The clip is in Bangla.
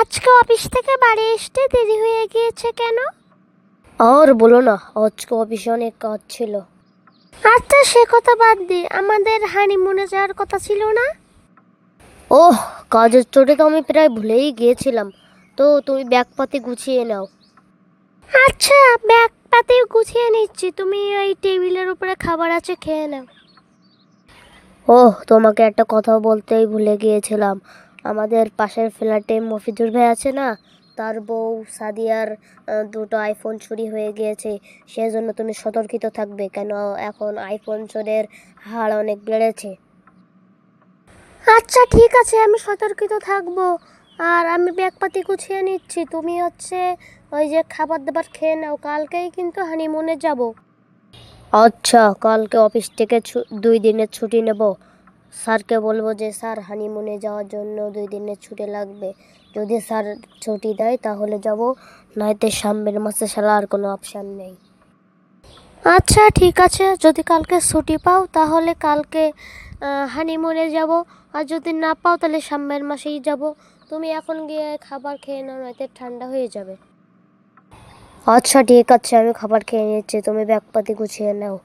আজকে অফিস থেকে বাড়ি আসতে দেরি হয়ে গিয়েছে কেন? আর বলো না আজকে অফিসে অনেক কাজ ছিল। আচ্ছা সে কথা বাদ দে। আমাদের হানিমুনে যাওয়ার কথা ছিল না? ওহ কাজের চোটে তো আমি প্রায় ভুলেই গিয়েছিলাম। তো তুমি ব্যাগপাতি গুছিয়ে নাও। আচ্ছা ব্যাগ পাতে গুছিয়ে নিচ্ছি। তুমি ওই টেবিলের উপরে খাবার আছে খেয়ে নাও। ওহ তোমাকে একটা কথা বলতেই ভুলে গিয়েছিলাম। আমাদের পাশের ফ্ল্যাটে মফিজুর ভাই আছে না, তার বউ সাদিয়ার দুটো আইফোন চুরি হয়ে গিয়েছে, সেজন্য তুমি সতর্কিত থাকবে, কেন এখন আইফোন চোরের হার অনেক বেড়েছে। আচ্ছা ঠিক আছে, আমি সতর্কিত থাকব। আর আমি ব্যাগপাতি গুছিয়ে নিচ্ছি, তুমি হচ্ছে ওই যে খাবার দাবার খেয়ে নাও, কালকেই কিন্তু হানিমুনে যাব। আচ্ছা কালকে অফিস থেকে দুই দিনের ছুটি নেব। স্যারকে বলব যে, স্যার, হানিমুনে যাওয়ার জন্য দুই দিনের ছুটি লাগবে। যদি স্যার ছুটি দেয়, তাহলে যাব। নয়তো সামনের মাসে সালা আর কোনো অপশান নেই। আচ্ছা ঠিক আছে। যদি কালকে ছুটি পাও, তাহলে কালকে হানিমুনে যাব। আর যদি না পাও, তাহলে সামনের মাসেই যাব। তুমি এখন গিয়ে খাবার খেয়ে নাও, নয়তো ঠান্ডা হয়ে যাবে। আচ্ছা ঠিক আছে। আমি খাবার খেয়ে নিচ্ছি। তুমি ব্যাগপাতি গুছিয়ে নাও।